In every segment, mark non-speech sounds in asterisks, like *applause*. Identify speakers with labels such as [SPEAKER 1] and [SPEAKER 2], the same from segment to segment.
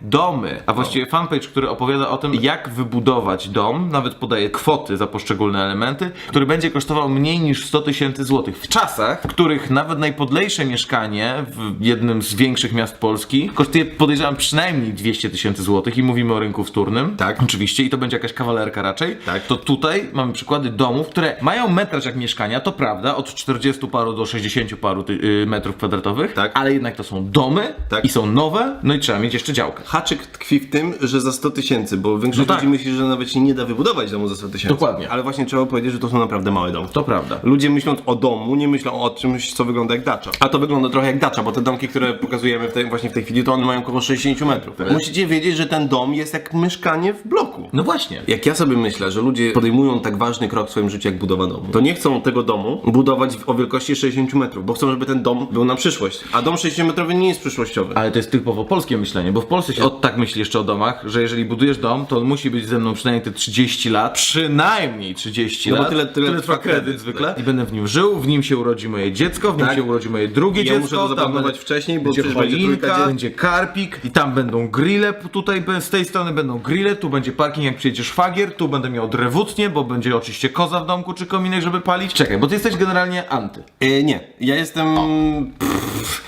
[SPEAKER 1] domy, a właściwie fanpage, który opowiada o tym, jak wybudować dom, nawet podaje kwoty za poszczególne elementy, który będzie kosztował mniej niż 100 tysięcy złotych. W czasach, w których nawet najpodlejsze mieszkanie w jednym z większych miast Polski kosztuje, podejrzewam, przynajmniej 200 tysięcy złotych i mówimy o rynku wtórnym.
[SPEAKER 2] Tak.
[SPEAKER 1] Oczywiście, i to będzie jakaś kawalerka raczej.
[SPEAKER 2] Tak.
[SPEAKER 1] To tutaj mamy przykłady domów, które mają metraż jak mieszkania, to prawda, od 40 paru do 60 paru ty, y, metrów kwadratowych,
[SPEAKER 2] Tak.
[SPEAKER 1] ale jednak to są domy
[SPEAKER 2] Tak.
[SPEAKER 1] i są nowe, no i trzeba mieć jeszcze działkę.
[SPEAKER 2] Haczyk tkwi w tym, że za 100 tysięcy, bo większość
[SPEAKER 1] No tak.
[SPEAKER 2] ludzi myśli, że nawet się nie da wybudować domu za 100 tysięcy.
[SPEAKER 1] Dokładnie.
[SPEAKER 2] Ale właśnie trzeba powiedzieć, że to są naprawdę małe domy.
[SPEAKER 1] To prawda.
[SPEAKER 2] Ludzie myśląc o domu, nie myślą o czymś, co wygląda jak dacza. A to wygląda trochę jak dacza, bo te domki, które pokazujemy w tej, właśnie w tej chwili, to one mają około 60 metrów. Musicie wiedzieć, że ten dom jest jak mieszkanie w bloku.
[SPEAKER 1] No właśnie.
[SPEAKER 2] Jak ja sobie myślę, że ludzie podejmują tak ważny krok w swoim życiu jak budowa domu, to nie chcą tego domu budować w- o wielkości 60 metrów, bo chcą, żeby ten dom był na przyszłość. A dom 60 metrowy nie jest przyszłościowy.
[SPEAKER 1] Ale to jest typowo polskie myślenie, bo w Polsce się od tak myśli jeszcze o domach, że jeżeli budujesz dom, to on musi być ze mną przynajmniej te 30 lat, przynajmniej 30
[SPEAKER 2] No bo
[SPEAKER 1] lat.
[SPEAKER 2] tyle- tyle trwa
[SPEAKER 1] kredyt
[SPEAKER 2] kredyt,
[SPEAKER 1] zwykle. I będę w nim żył, w nim się urodzi moje dziecko, w nim
[SPEAKER 2] Tak.
[SPEAKER 1] się urodzi moje drugie
[SPEAKER 2] Ja
[SPEAKER 1] dziecko.
[SPEAKER 2] muszę to zaplanować wcześniej, bo
[SPEAKER 1] będzie choinka, będzie karpik i tam będą grille, tutaj z tej strony będą grille, tu będzie parking jak przyjedzie szwagier, tu będę miał drewutnie, bo będzie oczywiście koza w domku czy kominek, żeby palić. Czekaj, bo ty jesteś generalnie anty.
[SPEAKER 2] E, nie, ja jestem...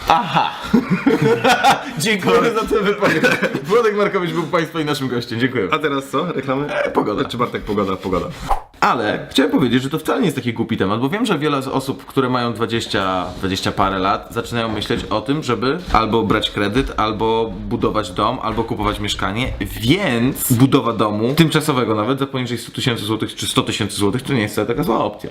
[SPEAKER 1] Aha! *laughs* Dziękuję za tę wypowiedź. Włodek Markowicz był Państwa i naszym gościem. Dziękuję.
[SPEAKER 2] A teraz co? Reklamy?
[SPEAKER 1] pogoda.
[SPEAKER 2] Czy Bartek pogoda, pogoda.
[SPEAKER 1] Ale chciałem powiedzieć, że to wcale nie jest taki głupi temat, bo wiem, że wiele z osób, które mają 20, 20 parę lat, zaczynają myśleć o tym, żeby albo brać kredyt, albo budować dom, albo kupować mieszkanie, więc budowa domu, tymczasowego nawet, za poniżej 100 tysięcy złotych czy 100 tysięcy złotych, to nie jest wcale taka zła opcja.